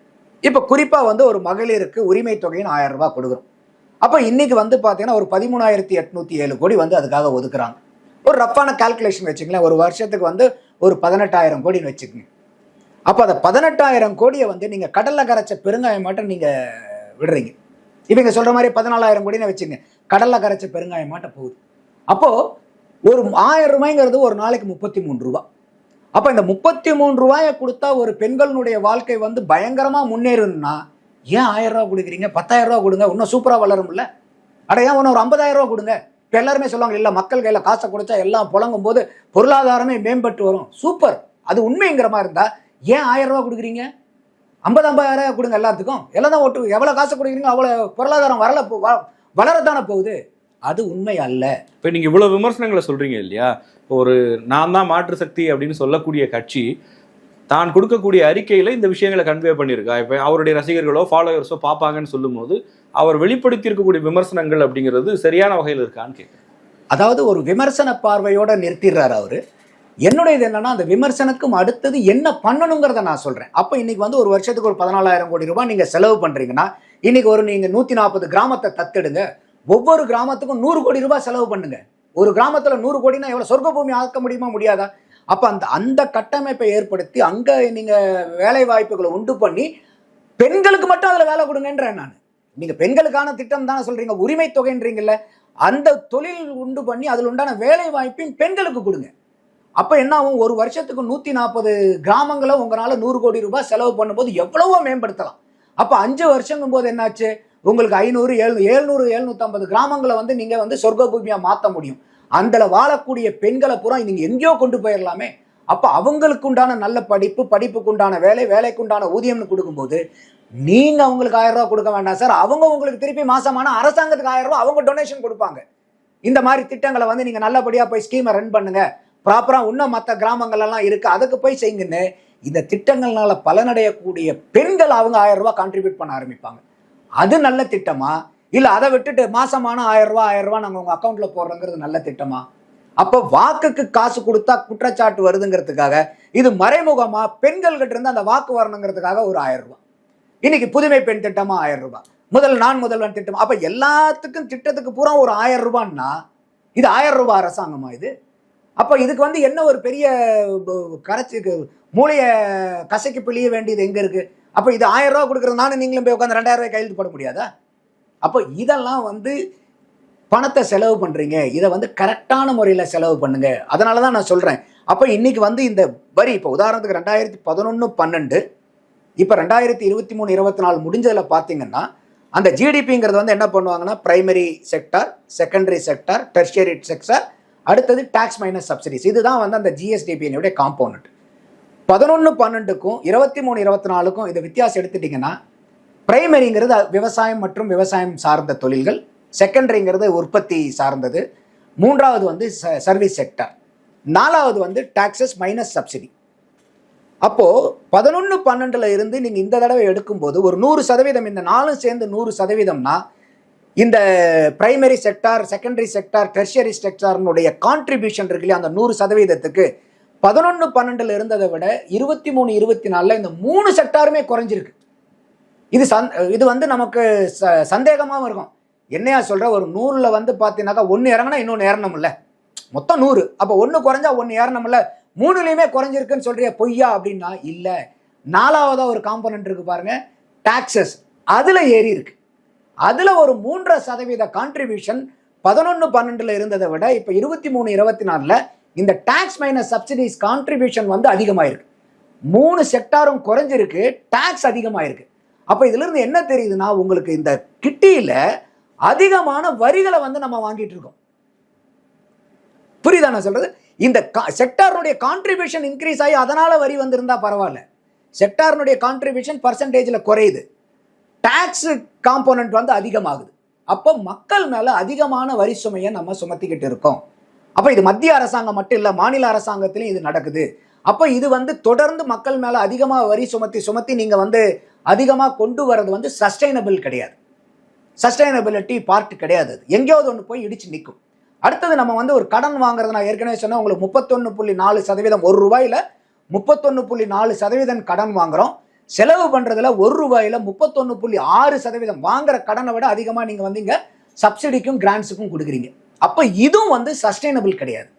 இப்போ குறிப்பாக வந்து ஒரு மகளிருக்கு உரிமை தொகையின் ஆயிரம் ரூபாய் கொடுக்குறோம். அப்போ இன்னைக்கு வந்து பார்த்தீங்கன்னா ஒரு பதிமூணாயிரத்தி எட்நூற்றி ஏழு கோடி வந்து அதுக்காக ஒதுக்குறாங்க. ஒரு ரஃப்பான கால்குலேஷன் வச்சுங்களேன் ஒரு வருஷத்துக்கு வந்து ஒரு பதினெட்டாயிரம் கோடின்னு வச்சுக்கோங்க. அப்போ அந்த பதினெட்டாயிரம் கோடியை வந்து நீங்கள் கடலில் கரைச்ச பெருங்காயம் மட்டும் நீங்கள் விடுறீங்க. இவங்க சொல்கிற மாதிரி பதினாலாயிரம் கோடின்னு வச்சுங்க கடலில் கரைச்ச பெருங்காயம் மாட்டம் போகுது அப்போது ஒரு ஆயிரம் ரூபாய்ங்கிறது ஒரு நாளைக்கு முப்பத்தி மூணு ரூபா அப்போ இந்த முப்பத்தி மூணு ரூபாயை கொடுத்தா ஒரு பெண்களுடைய வாழ்க்கை வந்து பயங்கரமாக முன்னேறணும்னா ஏன் ஆயிரம் ரூபா கொடுக்குறீங்க? பத்தாயிரம் ரூபா கொடுங்க. இன்னும் சூப்பராக வளரும்ல அட ஏன் ஒன்று ஒரு ஐம்பதாயிரம் ரூபா கொடுங்க? இப்போ எல்லாருமே சொல்லுவாங்க இல்லை மக்கள் கையில் காசை கொடுத்தா எல்லாம் புழங்கும் போது பொருளாதாரமே மேம்பட்டு வரும். சூப்பர் அது உண்மைங்கிற மாதிரி இருந்தால் ஏன் ஆயிரம் ரூபா கொடுக்குறீங்க? ஐம்பது ஐம்பதாயிரம் கொடுங்க எல்லாத்துக்கும். எல்லாம் தான் ஓட்டு எவ்வளோ காசு கொடுக்குறீங்களோ அவ்வளோ பொருளாதாரம் வரல வளரத்தானே போகுது? அது உண்மை அல்ல. இப்போ நீங்கள் இவ்வளோ விமர்சனங்களை சொல்கிறீங்க இல்லையா? ஒரு நான் தான் மாற்று சக்தி அப்படின்னு சொல்லக்கூடிய கட்சி தான் கொடுக்கக்கூடிய அறிக்கையில் இந்த விஷயங்களை கன்வே பண்ணியிருக்கா. இப்போ அவருடைய ரசிகர்களோ ஃபாலோவர்ஸோ பார்ப்பாங்கன்னு சொல்லும்போது அவர் வெளிப்படுத்தி இருக்கக்கூடிய விமர்சனங்கள் அப்படிங்கிறது சரியான வகையில் இருக்கான்னு கேட்குறேன். அதாவது ஒரு விமர்சன பார்வையோட நிறுத்திடுறாரு அவரு. என்னுடையது என்னன்னா அந்த விமர்சனத்துக்கும் அடுத்தது என்ன பண்ணணுங்கிறத நான் சொல்றேன். அப்போ இன்னைக்கு வந்து ஒரு வருஷத்துக்கு ஒரு பதினாலாயிரம் கோடி ரூபாய் நீங்க செலவு பண்றீங்கன்னா இன்னைக்கு ஒரு நீங்க நூத்தி நாற்பது கிராமத்தை தத்தெடுங்க. ஒவ்வொரு கிராமத்துக்கும் நூறு கோடி ரூபாய் செலவு பண்ணுங்க. ஒரு கிராமத்தில் நூறு கோடினா எவ்வளோ சொர்க்க பூமி ஆக்க முடியுமா முடியாதா? அப்போ அந்த அந்த கட்டமைப்பை ஏற்படுத்தி அங்கே நீங்கள் வேலை வாய்ப்புகளை உண்டு பண்ணி பெண்களுக்கு மட்டும் அதில் வேலை கொடுங்கன்றேன் நான். நீங்கள் பெண்களுக்கான திட்டம் தானே சொல்கிறீங்க உரிமை தொகைன்றீங்கல்ல அந்த தொழில் உண்டு பண்ணி அதில் உண்டான வேலை வாய்ப்பையும் பெண்களுக்கு கொடுங்க. அப்போ என்ன ஆகும்? ஒரு வருஷத்துக்கு நூற்றி நாற்பது கிராமங்களை உங்களால் நூறு கோடி ரூபாய் செலவு பண்ணும்போது எவ்வளவோ மேம்படுத்தலாம். அப்போ அஞ்சு வருஷங்கும் போது என்னாச்சு? உங்களுக்கு ஐநூறு ஏழு ஏழ்நூறு எழுநூத்தம்பது கிராமங்களை வந்து நீங்கள் வந்து சொர்க்க பூமியாக மாற்ற முடியும். அந்தல வாழக்கூடிய பெண்களை பூரா நீங்கள் எங்கேயோ கொண்டு போயிடலாமே அப்போ அவங்களுக்கு உண்டான நல்ல படிப்பு படிப்புக்கு உண்டான வேலை வேலைக்கு உண்டான ஊதியம்னு கொடுக்கும்போது நீங்கள் அவங்களுக்கு ஆயிரம் ரூபா கொடுக்க வேண்டாம் சார். அவங்க உங்களுக்கு திருப்பி மாசமான அரசாங்கத்துக்கு ஆயிரம் ரூபா அவங்க டொனேஷன் கொடுப்பாங்க. இந்த மாதிரி திட்டங்களை வந்து நீங்கள் நல்லபடியாக போய் ஸ்கீமை ரன் பண்ணுங்க. ப்ராப்பராக இன்னும் மற்ற கிராமங்கள்லாம் இருக்குது அதுக்கு போய் செய்யுங்கன்னு இந்த திட்டங்கள்னால பலனடையக்கூடிய பெண்கள் அவங்க ஆயிரம் ரூபா கான்ட்ரிபியூட் பண்ண ஆரம்பிப்பாங்க. அது நல்ல திட்டமா? இல்லை அதை விட்டுட்டு மாசமான ஆயிரம் ரூபா ஆயிரம் ரூபா நாங்கள் உங்கள் அக்கௌண்ட்ல போடுறோங்கிறது நல்ல திட்டமா? அப்போ வாக்குக்கு காசு கொடுத்தா குற்றச்சாட்டு வருதுங்கிறதுக்காக இது மறைமுகமா பெண்கள்கிட்ட இருந்து அந்த வாக்கு வரணுங்கிறதுக்காக ஒரு ஆயிரம் ரூபாய். இன்னைக்கு புதுமை பெண் திட்டமா ஆயிரம் ரூபாய். முதல் நான் முதல்வன் திட்டம்? அப்ப எல்லாத்துக்கும் திட்டத்துக்கு பூரா ஒரு ஆயிரம் ரூபான்னா இது ஆயிரம் ரூபாய் அரசாங்கமா இது? அப்ப இதுக்கு வந்து என்ன ஒரு பெரிய கரைச்சி மூளைய கசைக்கு பிழிய வேண்டியது எங்க இருக்கு? அப்போ இது ஆயிரம் ரூபா கொடுக்கறது நானும் நீங்களும் போய் உட்காந்து ரெண்டாயிரம் ரூபாய் கையெழுத்து போட முடியாதா? அப்போ இதெல்லாம் வந்து பணத்தை செலவு பண்ணுறீங்க இதை வந்து கரெக்டான முறையில் செலவு பண்ணுங்க. அதனால தான் நான் சொல்கிறேன் அப்போ இன்றைக்கி வந்து இந்த வரி இப்போ உதாரணத்துக்கு ரெண்டாயிரத்தி பதினொன்று பன்னெண்டு இப்போ ரெண்டாயிரத்தி இருபத்தி மூணு இருபத்தி நாலு முடிஞ்சதில் பார்த்தீங்கன்னா அந்த ஜிடிபிங்கிறது வந்து என்ன பண்ணுவாங்கன்னா primary sector secondary sector tertiary sector அடுத்தது டேக்ஸ் மைனஸ் சப்சிடிஸ் இதுதான் வந்து அந்த ஜிஎஸ்டிபியினுடைய காம்போனன்ட் பதினொன்று பன்னெண்டுக்கும் இருபத்தி மூணு இருபத்தி நாலுக்கும் இதை வித்தியாசம் எடுத்துட்டிங்கன்னா பிரைமரிங்கிறது விவசாயம் மற்றும் விவசாயம் சார்ந்த தொழில்கள் செகண்டரிங்கிறது உற்பத்தி சார்ந்தது. மூன்றாவது வந்து சர்வீஸ் செக்டர் நாலாவது வந்து டாக்ஸஸ் மைனஸ் சப்சிடி அப்போது பதினொன்று பன்னெண்டில் இருந்து நீங்கள் இந்த தடவை எடுக்கும்போது ஒரு நூறு சதவீதம் இந்த நாலும் சேர்ந்து நூறு சதவீதம்னா இந்த primary sector secondary sector tertiary செக்டார்னுடைய contribution இருக்கு இல்லையா அந்த நூறு சதவீதத்துக்கு பதினொன்று பன்னெண்டுல இருந்ததை விட இருபத்தி மூணு இருபத்தி நாலில் இந்த மூணு செக்டாருமே குறைஞ்சிருக்கு. இது சந் இது வந்து நமக்கு ச சந்தேகமாகவும் இருக்கும். என்னையா சொல்கிற ஒரு நூறில் வந்து பார்த்தீங்கன்னாக்கா ஒன்று இறங்கினா இன்னொன்று ஏறணும்ல மொத்தம் நூறு. அப்போ ஒன்று குறைஞ்சா ஒன்று ஏறணும்ல மூணுலேயுமே குறைஞ்சிருக்குன்னு சொல்கிறிய பொய்யா அப்படின்னா இல்லை. நாலாவதாக ஒரு காம்பனண்ட் இருக்குது பாருங்க. டாக்ஸஸ் அதில் ஏறி இருக்கு. அதில் ஒரு மூன்றரை சதவீத கான்ட்ரிபியூஷன் பதினொன்று பன்னெண்டில் இருந்ததை விட இப்போ இருபத்தி மூணு இருபத்தி நாலில் இந்த டேக்ஸ் மைனஸ் சப்சிடிஸ் கான்ட்ரிபியூஷன் வந்து அதிகமாயிருக்கு. மூணு செக்டாரும் குறைஞ்சிருக்கு டேக்ஸ் அதிகமாயிருக்கு. அப்போ இதுல இருந்து என்ன தெரியுதுன்னா உங்களுக்கு இந்த கிட்டியில அதிகமான வரிகளை வந்து நம்ம வாங்கிட்டு இருக்கோம். புரியுதா நான் சொல்றது? இந்த செக்டாருடைய கான்ட்ரிபியூஷன் இன்க்ரீஸ் ஆகி அதனால வரி வந்திருந்தா பரவாயில்ல. செக்டாருடைய கான்ட்ரிபியூஷன் பர்சன்டேஜில் குறையுது. டேக்ஸ் காம்போனன்ட் வந்து அதிகமாகுது. அப்போ மக்கள் மேலே அதிகமான வரி சுமையை நம்ம சுமத்திக்கிட்டு இருக்கோம். அப்போ இது மத்திய அரசாங்கம் மட்டும் இல்லை மாநில அரசாங்கத்திலையும் இது நடக்குது. அப்போ இது வந்து தொடர்ந்து மக்கள் மேலே அதிகமாக வரி சுமத்தி சுமத்தி நீங்கள் வந்து அதிகமாக கொண்டு வர்றது வந்து சஸ்டைனபிள் கிடையாது. சஸ்டைனபிலிட்டி பார்ட் கிடையாது அது. எங்கேயாவது ஒன்று போய் இடிச்சு நிற்கும் அடுத்தது நம்ம வந்து ஒரு கடன் வாங்குறது நான் ஏற்கனவே சொன்னேன் உங்களுக்கு முப்பத்தொன்று புள்ளி நாலு சதவீதம் ஒரு ரூபாயில முப்பத்தொன்று புள்ளி நாலு சதவீதம் கடன் வாங்குகிறோம் செலவு பண்ணுறதுல ஒரு ரூபாயில முப்பத்தொன்று புள்ளி ஆறு சதவீதம் வாங்குற கடனை விட அதிகமாக நீங்கள் வந்து இங்கே சப்சிடிக்கும் கிராண்ட்ஸுக்கும் கொடுக்குறீங்க. அப்போ இதுவும் வந்து சஸ்டைனபிள் கிடையாது.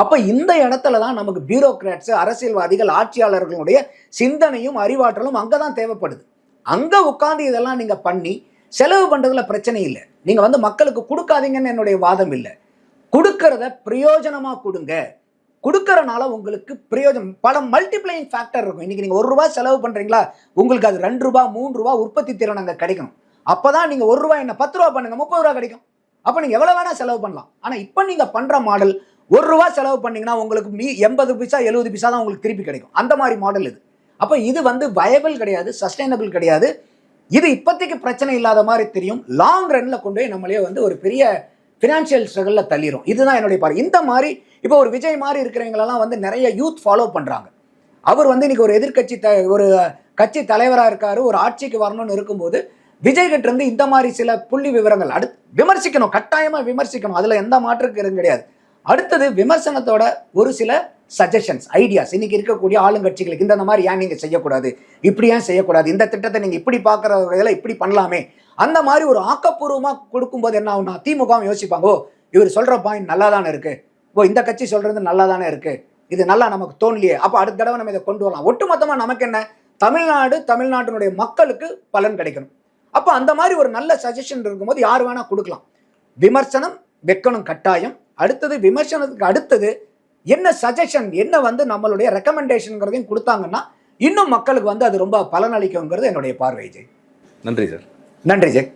அப்போ இந்த இடத்துல தான் நமக்கு பியூரோக்ராட்ஸ் அரசியல்வாதிகள் ஆட்சியாளர்களுடைய சிந்தனையும் அறிவாற்றலும் அங்கே தான் தேவைப்படுது. அங்கே உட்காந்து இதெல்லாம் நீங்கள் பண்ணி செலவு பண்ணுறதுல பிரச்சனை இல்லை. நீங்கள் வந்து மக்களுக்கு கொடுக்காதீங்கன்னு என்னுடைய வாதம் இல்லை. கொடுக்கறத பிரயோஜனமாக கொடுங்க. கொடுக்கறனால உங்களுக்கு பிரயோஜனம். பல மல்டிப்ளையிங் ஃபேக்டர் இருக்கும். இன்றைக்கி நீங்கள் ஒரு ரூபா செலவு பண்ணுறீங்களா உங்களுக்கு அது ரெண்டு ரூபா மூணு ரூபா உற்பத்தி திறன் அங்கே கிடைக்கும் அப்போ தான் நீங்கள் ஒரு ரூபாய் என்ன பத்து ரூபா பண்ணுங்க முப்பது ரூபா கிடைக்கும். அப்போ நீங்கள் எவ்வளோ வேணால் செலவு பண்ணலாம். ஆனால் இப்போ நீங்கள் பண்ணுற மாடல் ஒரு ரூபா செலவு பண்ணீங்கன்னா உங்களுக்கு மீ எண்பது பைசா எழுபது பைசா தான் உங்களுக்கு திருப்பி கிடைக்கும். அந்த மாதிரி மாடல் இது. அப்போ இது வந்து வயபிள் கிடையாது சஸ்டைனபிள் கிடையாது. இது இப்போதைக்கு பிரச்சனை இல்லாத மாதிரி தெரியும். லாங் ரன்ல கொண்டு போய் நம்மளே வந்து ஒரு பெரிய ஃபினான்ஷியல் ஸ்ட்ரகிளில் தள்ளிரும். இதுதான் என்னுடைய பார்வை. இந்த மாதிரி இப்போ ஒரு விஜய் மாதிரி இருக்கிறவங்களெல்லாம் வந்து நிறைய யூத் ஃபாலோ பண்ணுறாங்க அவர் வந்து இன்னைக்கு ஒரு எதிர்க்கட்சி த ஒரு கட்சி தலைவராக இருக்காரு ஒரு ஆட்சிக்கு வரணும்னு இருக்கும்போது விஜய்கிட்ட இருந்து இந்த மாதிரி சில புள்ளி விவரங்கள் அடுத்து விமர்சிக்கணும் கட்டாயமா விமர்சிக்கணும். அதுல எந்த மாற்றுக்கு கிடையாது. அடுத்தது விமர்சனத்தோட ஒரு சில சஜஷன்ஸ் ஐடியாஸ் இன்னைக்கு இருக்கக்கூடிய ஆளுங்கட்சிகளுக்கு இந்த மாதிரி ஏன் நீங்க செய்யக்கூடாது? இப்படி ஏன் செய்யக்கூடாது? இந்த திட்டத்தை நீங்க இப்படி பாக்குற வகையில இப்படி பண்ணலாமே? அந்த மாதிரி ஒரு ஆக்கப்பூர்வமா கொடுக்கும்போது என்ன ஆகும்னா திமுகவும் யோசிப்பாங்க ஓ இவர் சொல்ற பாயிண்ட் நல்லா தானே இருக்கு? ஓ இந்த கட்சி சொல்றது நல்லா தானே இருக்கு? இது நல்லா நமக்கு தோணலையே. அப்போ அடுத்த தடவை நம்ம இதை கொண்டு வரலாம். ஒட்டுமொத்தமாக நமக்கு என்ன? தமிழ்நாடு தமிழ்நாட்டினுடைய மக்களுக்கு பலன் கிடைக்கணும். அப்ப அந்த மாதிரி ஒரு நல்ல சஜஷன் இருக்கும்போது யார் வேணா கொடுக்கலாம். விமர்சனம் வைக்கணும் கட்டாயம். அடுத்தது விமர்சனத்துக்கு அடுத்தது என்ன சஜஷன் என்ன வந்து நம்மளுடைய ரெக்கமெண்டேஷன்ங்கிறதையும் கொடுத்தாங்கன்னா இன்னும் மக்களுக்கு வந்து அது ரொம்ப பலனளிக்குங்கிறது என்னுடைய பார்வை ஜெய் நன்றி சார். நன்றி ஜெய்